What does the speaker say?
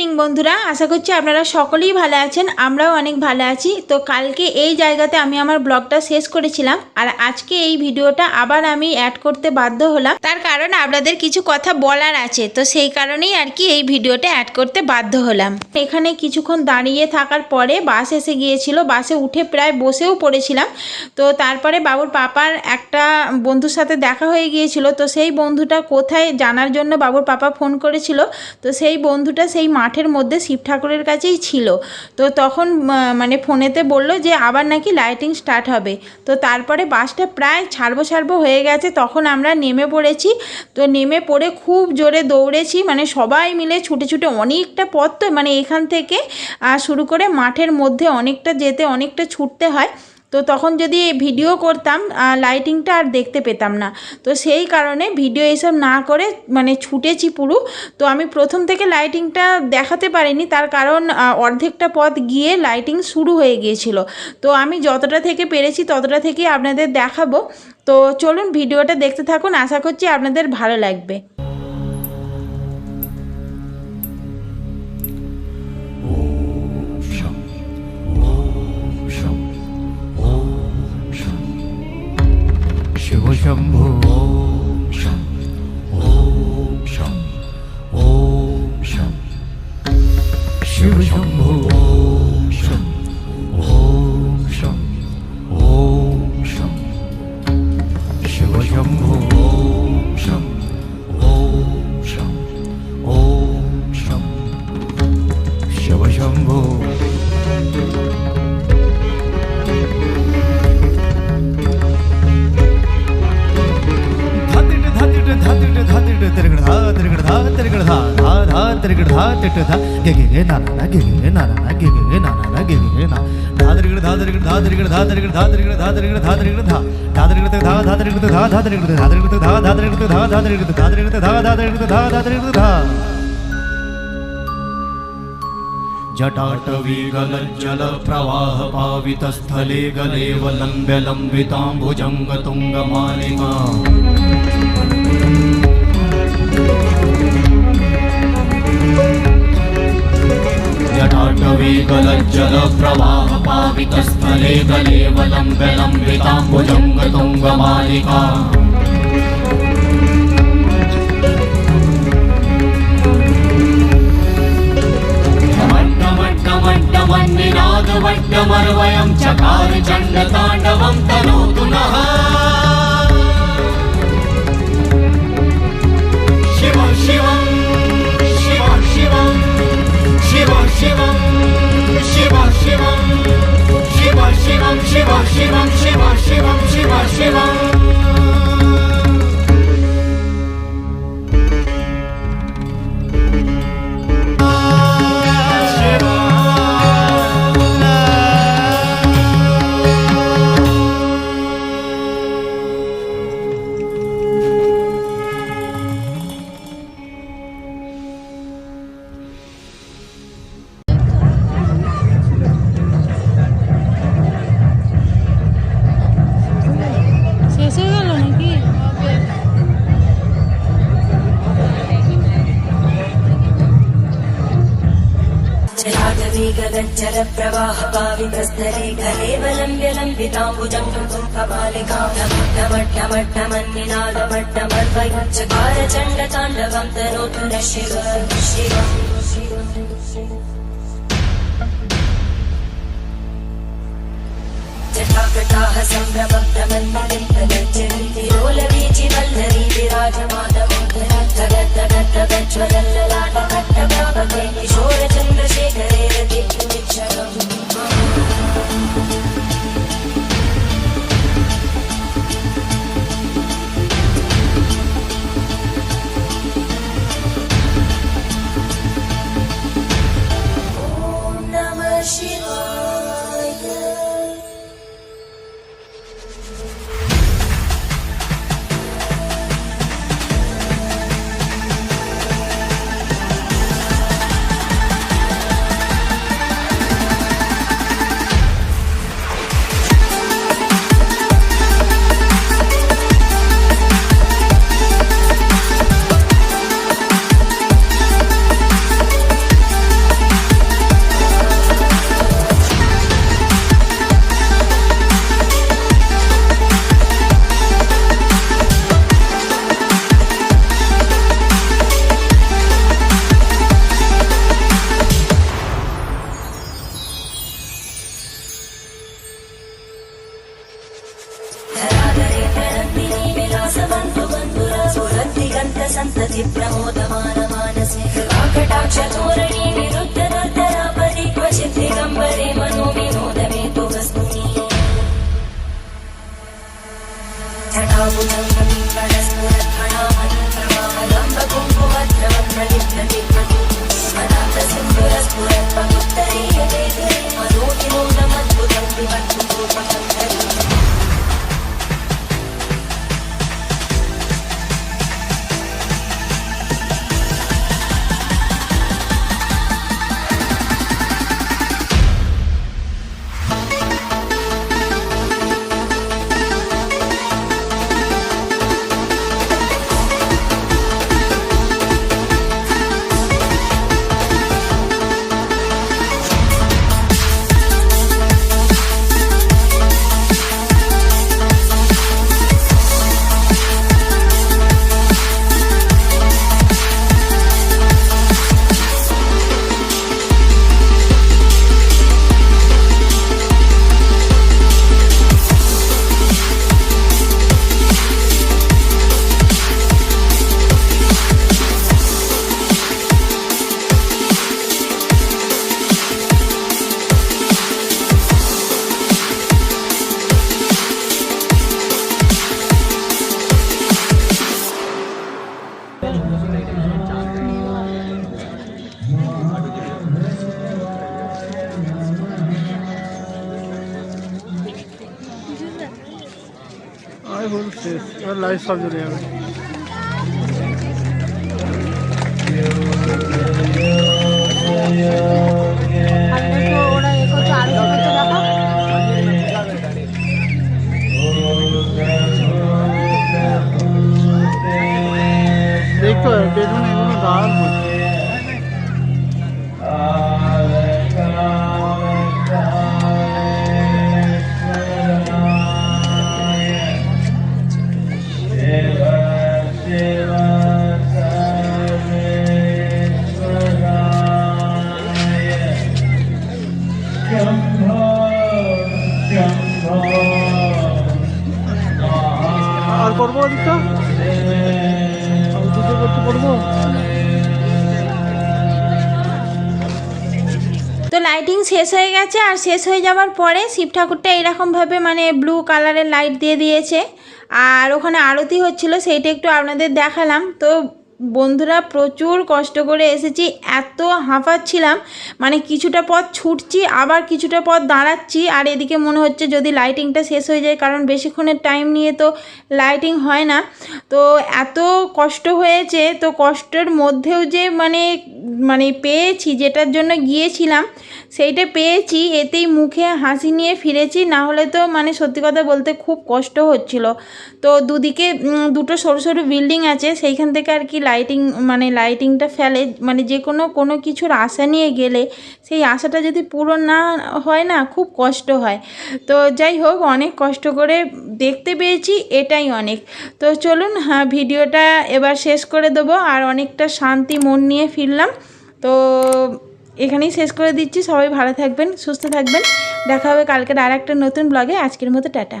Evening বন্ধুরা। আশা করছি আপনারা সকলেই ভালো আছেন, আমরাও অনেক ভালো আছি। তো কালকে এই জায়গাতে আমি আমার ব্লগটা শেষ করেছিলাম, আর আজকে এই ভিডিওটা আবার আমি অ্যাড করতে বাধ্য হলাম। তার কারণ আপনাদের কিছু কথা বলার আছে, তো সেই কারণেই আর কি এই ভিডিওটা অ্যাড করতে বাধ্য হলাম। এখানে কিছুক্ষণ দাঁড়িয়ে থাকার পরে বাস এসে গিয়েছিল, বাসে উঠে প্রায় বসেও পড়েছিলাম। তো তারপরে বাবুর পাপার একটা বন্ধুর সাথে দেখা হয়ে গিয়েছিল, তো সেই বন্ধুটা কোথায় জানার জন্য বাবুর পাপা ফোন করেছিল। তো সেই বন্ধুটা সেই মাঠের মধ্যে শিব ঠাকুরের কাছেই ছিল। তো তখন মানে ফোনেতে বলল যে আবার নাকি লাইটিং স্টার্ট হবে। তো তারপরে বাসটা প্রায় ছাড়বো ছাড়বো হয়ে গেছে। তখন আমরা নেমে পড়েছি। তো নেমে পড়ে খুব জোরে দৌড়েছি। মানে সবাই মিলে ছুটে ছুটে অনেকটা পথ তো মানে এখান থেকে শুরু করে মাঠের মধ্যে অনেকটা যেতে, অনেকটা ছুটতে হয়। তো তখন যদি ভিডিও করতাম লাইটিংটা আর দেখতে পেতাম না। তো সেই কারণে ভিডিও এসব না করে মানে ছুটেছি পুরো। তো আমি প্রথম থেকে লাইটিংটা দেখাতে পারিনি, তার কারণ অর্ধেকটা পথ গিয়ে লাইটিং শুরু হয়ে গিয়েছিল। তো আমি যতটা থেকে পেরেছি ততটা থেকে আপনাদের দেখাবো। তো চলুন ভিডিওটা দেখতে থাকুন, আশা করছি আপনাদের ভালো লাগবে। 只有 ತ್ರಿಗಿಡ ಧಾ ತಿಟ್ಟ ಧಾ ಗೆ ಗೆ ಗೆ ನಾನ ಗೆ ಗೆ ಗೆ ನಾನ ಗೆ ಗೆ ಗೆ ನಾನ ಗೆ ಗೆ ಗೆ ನಾ ಧಾ ತ್ರಿಗಿಡ ಧಾ ತ್ರಿಗಿಡ ಧಾ ತ್ರಿಗಿಡ ಧಾ ताण्डवेकलज्जलप्रवाहपावितस्थले कलेवलम्बलम्बिताम्बुजङ्गतुङ्गमालिका जलागवीगलज्जलप्रवाहपावितस्थले घलेवलम्ब्यलम्बिताम्बुजङ्गमत्तमट्टमट्टमन्निनादमट्टमर्वयच्चकार चण्डताण्डवं तनोतु न शिव शिव जटाकटाः सम्भ्रमभ्रमन्मलिम्पलज्जन्तिरोलवीचि సంతతి ప్రమోదమాన మానసే కటాక్ష ధోరణి విరుద్ధ దుర్ధరాపది క్వచిద్ది గంబరే మనో వినోదమే తు వస్తుని మనోవినోదమద్భుతం విమద్భుతోపకంధరి হল শেষ এবার লাইট সব জ্বলে যাবে দেখতে হবে বেলুন এগুলো দারুণ হচ্ছে আর লাইটিং শেষ হয়ে গেছে আর শেষ হয়ে যাওয়ার পরে শিব ঠাকুরটা এরকমভাবে মানে ব্লু কালারের লাইট দিয়ে দিয়েছে। আর ওখানে আরতি হচ্ছিল, সেইটা একটু আপনাদের দেখালাম। তো বন্ধুরা প্রচুর কষ্ট করে এসেছি, এত হাঁপাচ্ছিলাম মানে কিছুটা পথ ছুটছি, আবার কিছুটা পথ দাঁড়াচ্ছি, আর এদিকে মনে হচ্ছে যদি লাইটিংটা শেষ হয়ে যায়, কারণ বেশিক্ষণের টাইম নিয়ে তো লাইটিং হয় না। তো এত কষ্ট হয়েছে, তো কষ্টের মধ্যেও যে মানে মানে পেয়েছি, যেটার জন্য গিয়েছিলাম সেইটা পেয়েছি, এতেই মুখে হাসি নিয়ে ফিরেছি, না হলে তো মানে সত্যি কথা বলতে খুব কষ্ট হচ্ছিল। তো দুদিকে দুটো সরু সরু বিল্ডিং আছে, সেইখান থেকে আর কি লাইটিং মানে লাইটিংটা ফেলে মানে যে কোনো কোনো কিছুর আশা নিয়ে গেলে সেই আশাটা যদি পূরণ না হয় না, খুব কষ্ট হয়। তো যাই হোক, অনেক কষ্ট করে দেখতে পেয়েছি, এটাই অনেক। তো চলুন হ্যাঁ ভিডিওটা এবার শেষ করে দেবো, আর অনেকটা শান্তি মন নিয়ে ফিরলাম। তো এখানেই শেষ করে দিচ্ছি। সবাই ভালো থাকবেন, সুস্থ থাকবেন। দেখা হবে কালকের আর একটা নতুন ব্লগে আজকের মতো টাটা।